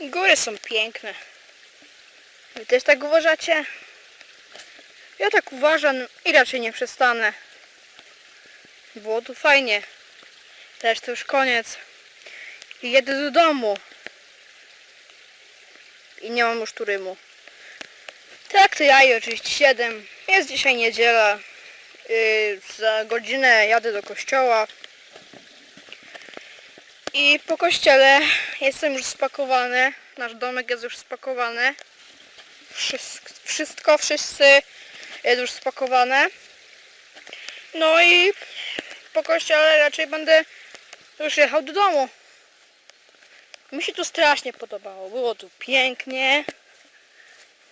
Góry są piękne. Wy też tak uważacie? Ja tak uważam i raczej nie przestanę. Było tu fajnie. Teraz to już koniec. I jedę do domu. I nie mam już turymu. Tak, to ja i oczywiście 7. Jest dzisiaj niedziela. Yy, za godzinę jadę do kościoła. I po kościele jestem już spakowany. Nasz domek jest już spakowany. Wszystko, wszyscy jest już spakowane. No i po kościele raczej będę już jechał do domu. Mi się tu strasznie podobało. Było tu pięknie.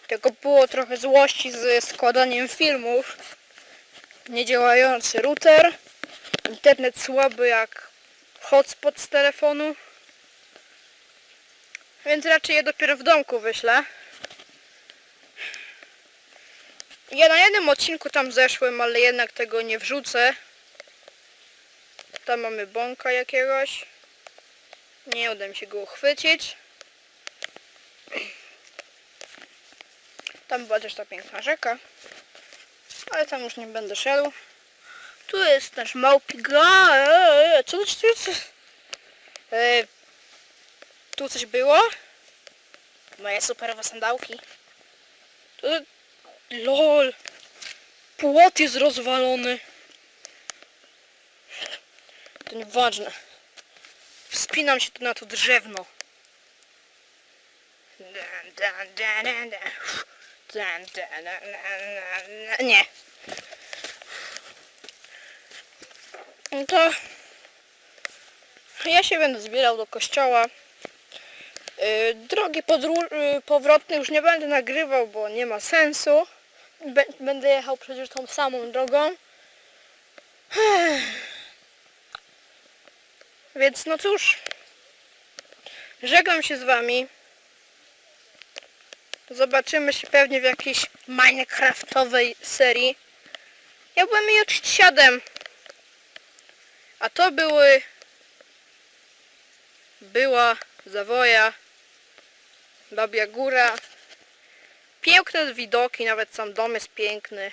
Tylko było trochę złości z składaniem filmów. Niedziałający router. Internet słaby jak hotspot z telefonu. Więc raczej je dopiero w domku wyślę. Ja na jednym odcinku tam zeszłem, ale jednak tego nie wrzucę. Tam mamy bąka jakiegoś. Nie uda mi się go uchwycić. Tam była też ta piękna rzeka. Ale tam już nie będę szedł. Tu jest nasz małpi. Eee, Co co, co? Tu coś było? Moje superowe sandałki. LOL. Płot jest rozwalony. To nieważne. Wspinam się tu na to drzewno. Nie. No to ja się będę zbierał do kościoła. Yy, Drogi yy, powrotne już nie będę nagrywał, bo nie ma sensu. Bę- Będę jechał przecież tą samą drogą. Więc no cóż, żegnam się z wami. Zobaczymy się pewnie w jakiejś Minecraftowej serii. Ja byłem J7. A to były... Była Zawoja. Babia Góra. Piękne widoki, nawet sam dom jest piękny.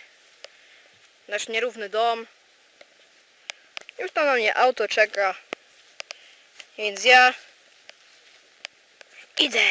Nasz nierówny dom. Już tam na mnie auto czeka. Więc ja idę.